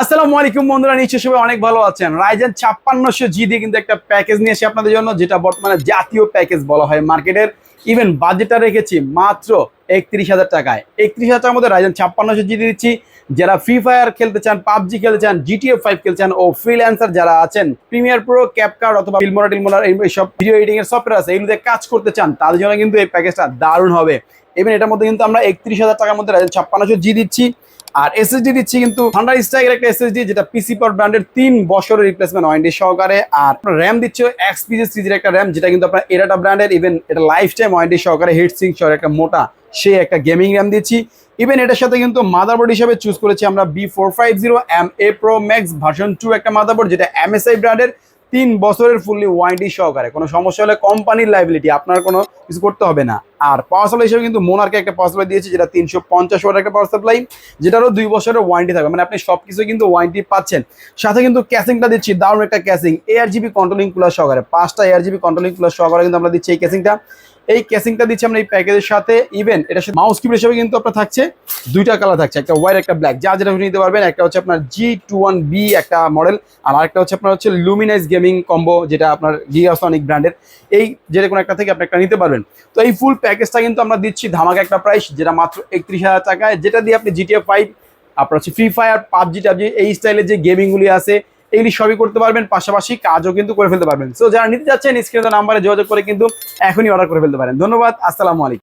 আসসালামু আলাইকুম বন্ধুরা নিশ্চয় সবাই অনেক ভালো আছেন। রাইজেন ছাপ্পান্নশো জি দিয়ে কিন্তু একটা প্যাকেজ নিয়ে এসে আপনাদের জন্য, যেটা বর্তমানে জাতীয় প্যাকেজ বলা হয় মার্কেটের ইভেন বাজেটটা রেখেছি মাত্র একত্রিশ হাজার টাকায়। একত্রিশ হাজার টাকার মধ্যে রাইজেন ছাপ্পান্নশো জি দিচ্ছি। যারা ফ্রি ফায়ার খেলতে চান, পাবজি খেলতে চান জিটিএ ফাইভ খেলতে চান, ও ফ্রিল্যান্সার যারা আছেন প্রিমিয়ার প্রো ক্যাপকার্ড অথবা ফিল্মোরা টিলমোরা এইসব ভিডিও এডিটিং এর সফটওয়্যার আছে, এগুলোতে কাজ করতে চান, তাদের জন্য কিন্তু এই প্যাকেজটা দারুণ হবে। এবং এটার মধ্যে কিন্তু আমরা একত্রিশ হাজার টাকার মধ্যে রাইজেন ছাপ্পান্নশো জি দিচ্ছি। আর এসএসডি দিচ্ছি কিন্তু থান্ডার স্ট্রাইকের একটা এসএসডি যেটা পিসি পর ব্র্যান্ডের তিন বছরের রিপ্লেসমেন্ট ওয়ারেন্টি সহকারে, আর র্যাম দিচ্ছে এক্সপিজি সিজির একটা র্যাম যেটা কিন্তু আপনার এরাটা ব্র্যান্ডের ইভেন এটা লাইফ টাইম ওয়ারেন্টি সহকারে হিট সিং সহ একটা মোটা সে একটা গেমিং র্যাম দিচ্ছি। ইভেন এটার সাথে কিন্তু মাদারবোর্ড হিসেবে চুজ করেছি আমরা B four five zero M A pro max version two একটা মাদারবোর্ড যেটা এমএসআই ব্র্যান্ডের তিন বছরের ফুললি ওয়ারেন্টি সহকারে। কোনো সমস্যা হলে কোম্পানির লাইবিলিটি আপনার কোনো কিছু করতে হবে না। আর পাওয়ার সাপ্লাই হিসেবে কিন্তু মোনারকে একটা পাওয়ার সাপ্লাই দিয়েছে, যেটা তিনশো পঞ্চাশ ওয়ার একটা পাওয়ার সাপ্লাই যেটারও দুই বছরের ওয়ারেন্টি থাকবে। মানে আপনি সব কিছু কিন্তু ওয়ারেন্টি পাচ্ছেন। সাথে কিন্তু ক্যাসিংটা দিচ্ছি, দারুণ একটা casing AR GB controlling cooler সহকারে, পাঁচটা এআর জিবি কন্ট্রোলিং কুলার সহকারে কিন্তু আমরা দিচ্ছি এই ক্যাসিংটা এই ক্যাসিংটা দিচ্ছি আমরা এই প্যাকেজের সাথে। ইভেন এটা মাউস কিবোর্ড হিসেবে কিন্তু আপনার থাকছে। দুইটা কালার থাকছে, একটা হোয়াইট একটা ব্ল্যাক যা যেটা নিতে পারবেন, একটা হচ্ছে আপনার জি টু ওয়ান বি একটা মডেল আর আরেকটা হচ্ছে আপনার হচ্ছে লুমিনাইজ গেমিং কম্বো যেটা আপনার গিগাসনিক ব্র্যান্ডের এই যেটা কোনো একটা থেকে আপনি একটা নিতে পারবেন। তো এই ফুল প্যাকেজটা কিন্তু আমরা দিচ্ছি ধামাকা একটা প্রাইস যেটা মাত্র একত্রিশ হাজার টাকায়, যেটা দিয়ে আপনি জিটিএ ফাইভ আপনার হচ্ছে ফ্রি ফায়ার পাবজি, টাবজি, এই স্টাইলের যে গেমিংগুলি আছে এইগুলি সবই করতে পারবেন, পাশাপাশি কাজও কিন্তু করে ফেলতে পারবেন। সো যারা নিতে যাচ্ছেন স্ক্রিনে নাম্বারে যোগাযোগ করে কিন্তু এখনই অর্ডার করে ফেলতে পারেন। ধন্যবাদ, আসসালামু আলাইকুম।